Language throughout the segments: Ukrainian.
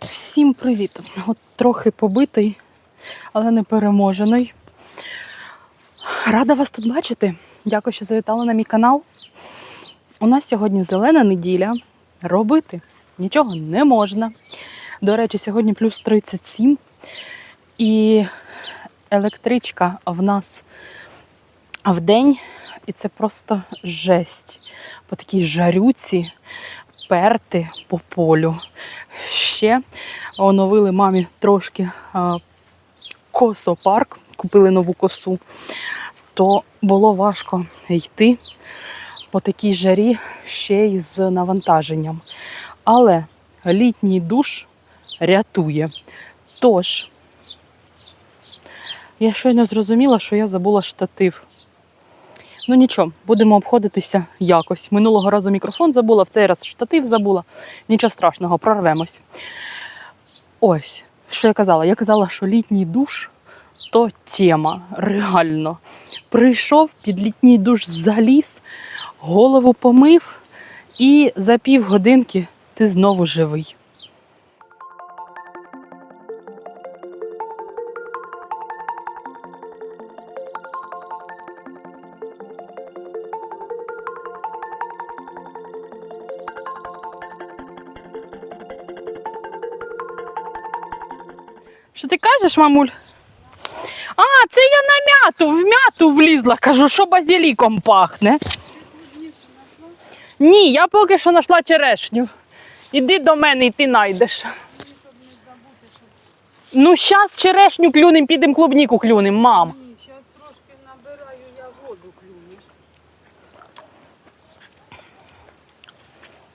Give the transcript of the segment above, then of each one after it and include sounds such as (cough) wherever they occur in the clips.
Всім привіт! От трохи побитий, але не переможений. Рада вас тут бачити. Дякую, що завітали на мій канал. У нас сьогодні зелена неділя. Робити нічого не можна. До речі, сьогодні плюс 37. І електричка в нас в день, і це просто жесть. По такій жарюці перти по полю. Ще оновили мамі трошки косопарк, купили нову косу, то було важко йти по такій жарі ще й з навантаженням. Але літній душ рятує. Тож, я щойно зрозуміла, що я забула штатив. Ну нічого, будемо обходитися якось. Минулого разу мікрофон забула, в цей раз штатив забула. Нічого страшного, прорвемось. Ось, що я казала? Я казала, що літній душ то тема, реально. Прийшов під літній душ заліз, голову помив, і за півгодинки ти знову живий. Що ти кажеш, мамуль? А, це я на м'яту, в м'яту влізла. Кажу, що базиліком пахне. Ні, я поки що знайшла черешню. Іди до мене і ти знайдеш. Ну, зараз черешню клюнем, підемо клубніку клюнем, мам. Ні, зараз трошки набираю я воду клюну.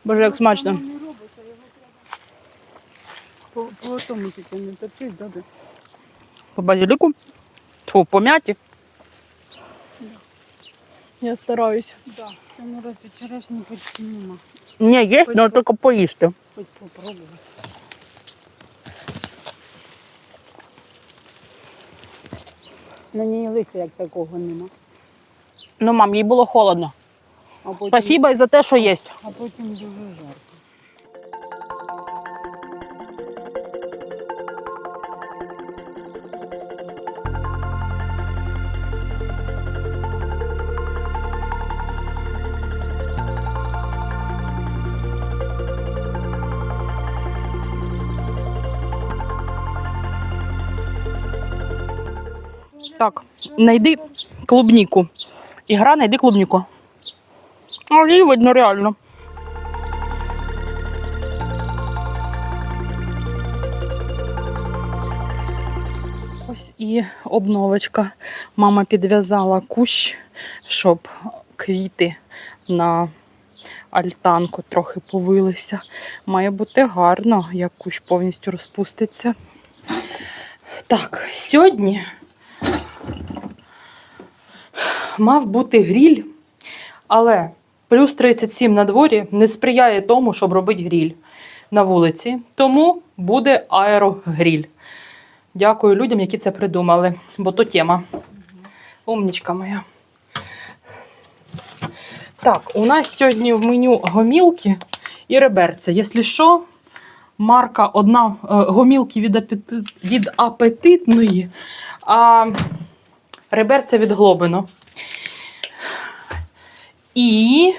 Боже, як смачно. Воно не робиться, його треба. По, по тому тільки не топить, добре. По базиліку. Тьфу, по м'яті. Я стараюсь. Да. В цьому році черешні почти нема. Ні, є, але тільки поїсти. Хоч попробувати. На ній листя як такого нема. Ну, мам, їй було холодно. А потім, Спасибо і за те, що є. а потім дуже жарко. Так, знайди клубніку. Ігра, знайди клубніку. А її видно реально. Ось і обновочка. Мама підв'язала кущ, щоб квіти на альтанку трохи повилися. Має бути гарно, як кущ повністю розпуститься. Так, сьогодні мав бути гріль, але плюс 37 на дворі не сприяє тому, щоб робити гріль на вулиці. Тому буде аерогріль. Дякую людям, які це придумали, бо то тема. Умнічка моя. Так, у нас сьогодні в меню гомілки і реберця. Якщо що, марка одна е, гомілки від, апетит, від апетитної, а реберця від глобино. І,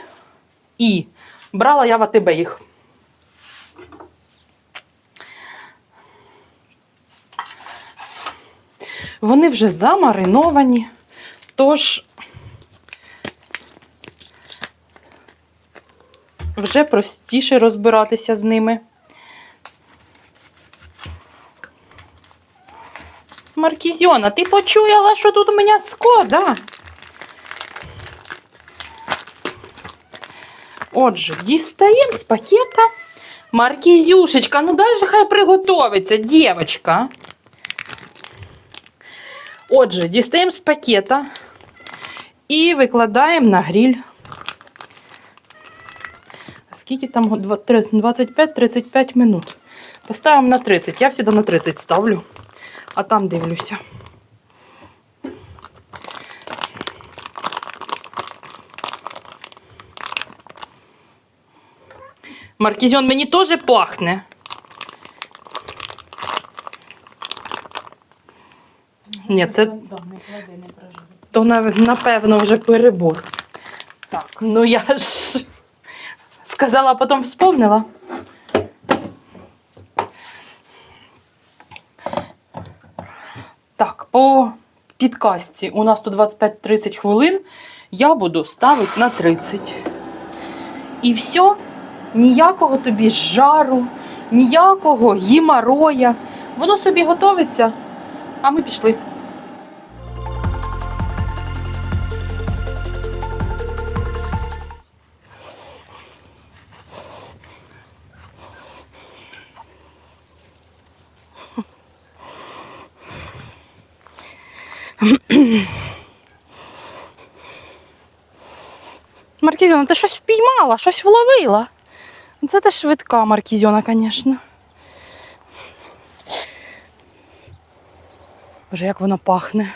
і брала я в АТБ їх. Вони вже замариновані, тож вже простіше розбиратися з ними. Маркізьона, ти почуяла, що тут у мене скода? Отже, дістаємо з пакета. Маркізюшечка, ну дай хай приготовиться, дівчинка. Отже, дістаємо з пакета і викладаємо на гріль. Скільки там 25-35 минут. Поставимо на 30. Я завжди на 30 ставлю, а там дивлюся. Маркізіон мені теж пахне. Ні, це то напевно вже перебор. Так, ну я ж сказала, а потім вспомнила. По підкасті у нас тут 25-30 хвилин. Я буду ставити на 30. І все, ніякого тобі жару, ніякого гімароя. Воно собі готовиться, а ми пішли. (clears throat) Маркізіона, ти щось впіймала, щось вловила. Це ти швидка Маркізіона, звісно. Боже, як воно пахне.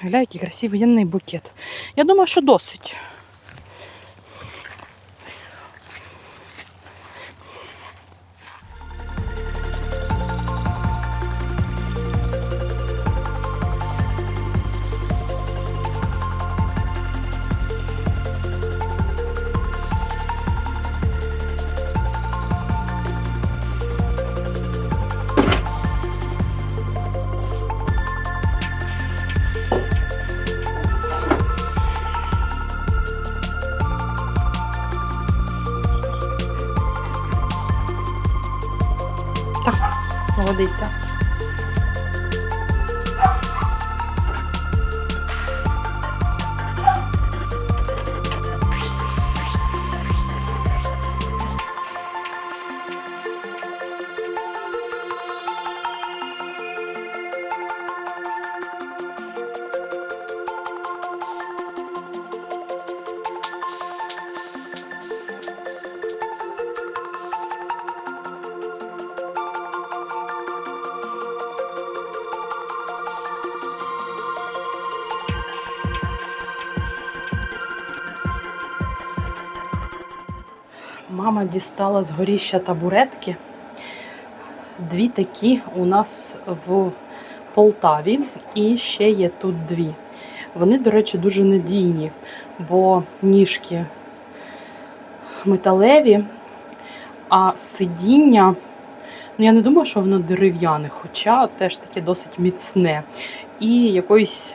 Гля, який красивий янний букет. Я думаю, що досить. Водиться. Мама дістала з горіща табуретки. Дві такі у нас в Полтаві, і ще є тут дві. Вони, до речі, дуже надійні, бо ніжки металеві, а сидіння, ну я не думаю, що воно дерев'яне, хоча теж таке досить міцне. І якоюсь,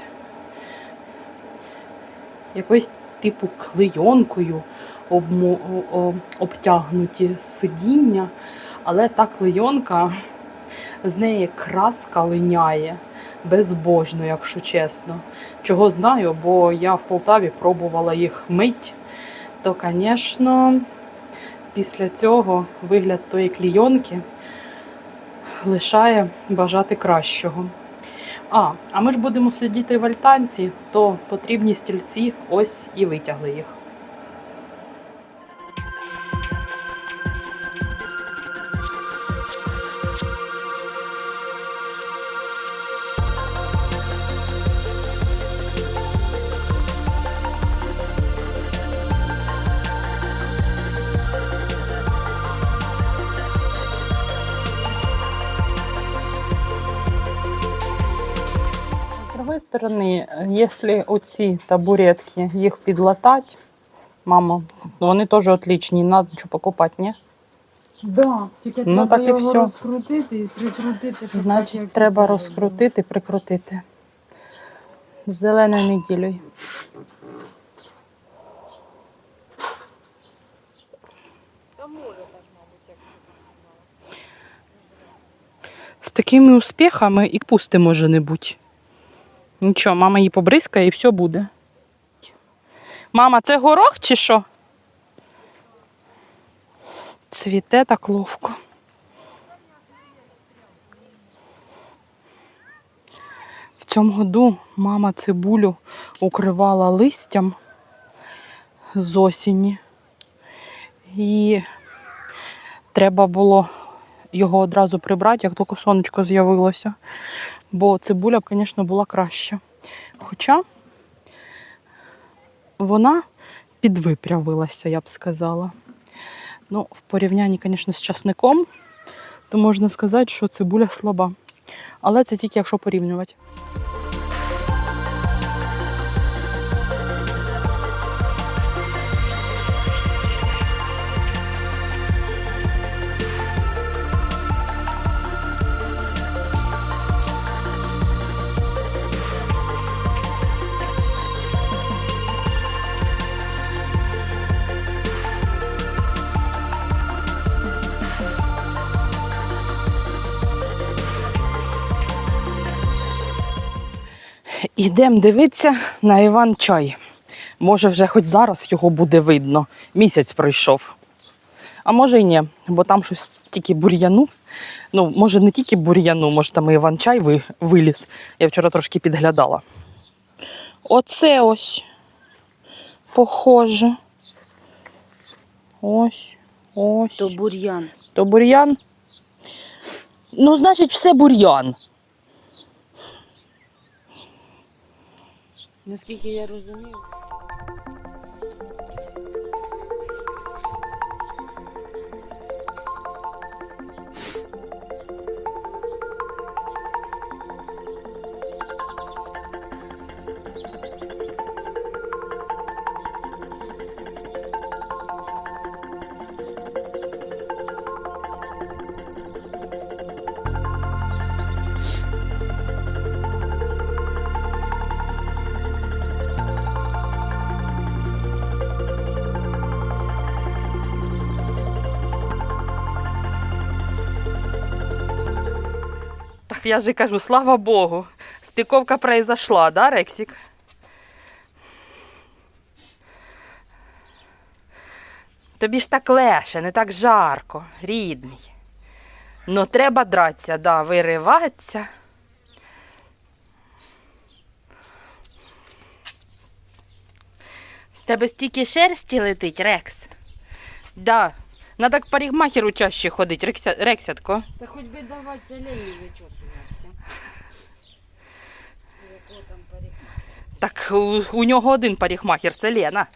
якоюсь типу клейонкою обтягнуті сидіння, але та клейонка, з неї краска линяє безбожно, якщо чесно. Чого знаю, бо я в Полтаві пробувала їх мить, то, звісно, після цього вигляд тої клейонки лишає бажати кращого. А, а ми ж будемо сидіти в альтанці, то потрібні стільці ось і витягли їх. Якщо оці табуретки їх підлатати, мама, вони теж отличні, треба що покупати, ні? Да, тільки Ну, треба так і його всьо. розкрутити і прикрутити. щоб так, Значить, як треба було. розкрутити, прикрутити. З зеленою неділею. З такими успіхами і пусти може не бути. Нічого, мама її побризкає і все буде. Мама, це горох чи що? Цвіте так ловко. В цьому году мама цибулю укривала листям з осені. І треба було його одразу прибрати, як тільки сонечко з'явилося. Бо цибуля б, звісно, була краща. Хоча вона підвипрявилася, я б сказала. Ну, в порівнянні, звісно, з часником, то можна сказати, що цибуля слаба. Але це тільки якщо порівнювати. Ідемо дивитися на Іван чай. Може, вже хоч зараз його буде видно. Місяць пройшов. А може й ні, бо там щось тільки бур'яну. Ну, може, не тільки бур'яну, може там і Іван чай ви- виліз. Я вчора трошки підглядала. Оце ось. Похоже. Ось, ось. То бур'ян. То бур'ян. Ну, значить, все бур'ян. Наскільки я розумію. Я же кажу, слава Богу. Стиковка произошла, да, Рексик? Тобі ж так легше, не так жарко, рідний. Ну, треба дратися, да, вириватися. З тебе стільки шерсті летить, Рекс. Да. Надо к парикмахеру чаще ходить, Рекся, Рексятко. Та хоч би давати лені вичосуватися. Якого там парикмахера? Так у, у нього один парикмахер, це Лена.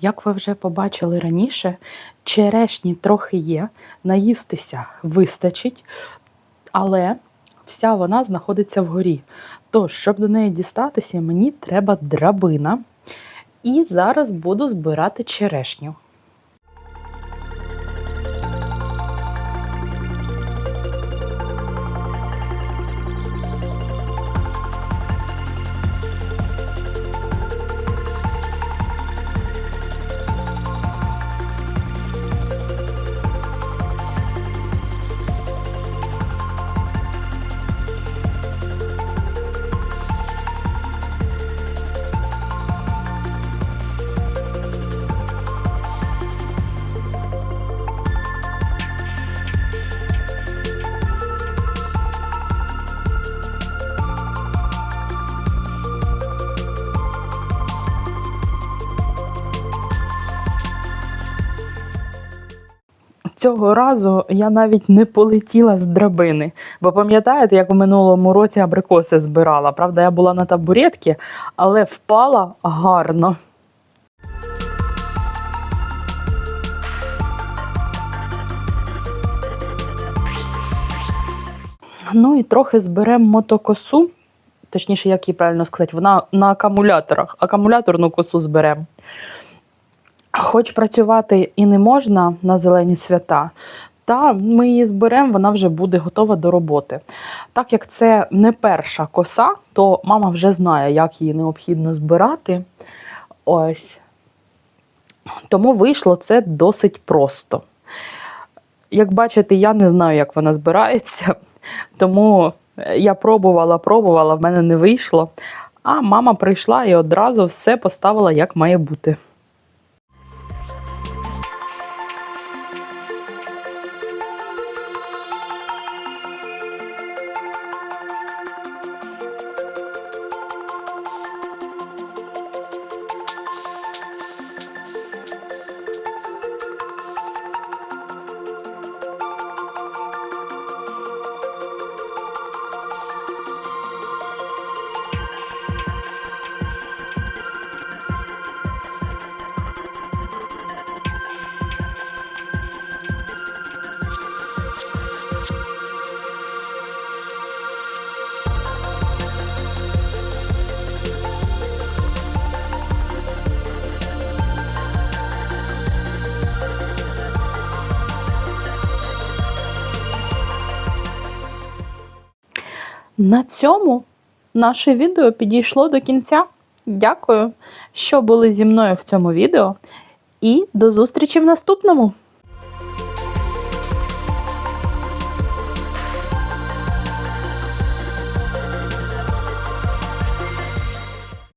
Як ви вже побачили раніше, черешні трохи є, наїстися вистачить, але вся вона знаходиться вгорі. Тож, щоб до неї дістатися, мені треба драбина. І зараз буду збирати черешню. Цього разу я навіть не полетіла з драбини. Бо пам'ятаєте, як у минулому році абрикоси збирала? Правда, я була на табуретці, але впала гарно. Ну і трохи зберемо мотокосу. Точніше, як її правильно сказати, вона на акумуляторах. Акумуляторну косу зберемо. Хоч працювати і не можна на зелені свята, та ми її зберемо, вона вже буде готова до роботи. Так як це не перша коса, то мама вже знає, як її необхідно збирати. Ось. Тому вийшло це досить просто. Як бачите, я не знаю, як вона збирається, тому я пробувала, пробувала, в мене не вийшло. А мама прийшла і одразу все поставила, як має бути. На цьому наше відео підійшло до кінця. Дякую, що були зі мною в цьому відео. І до зустрічі в наступному!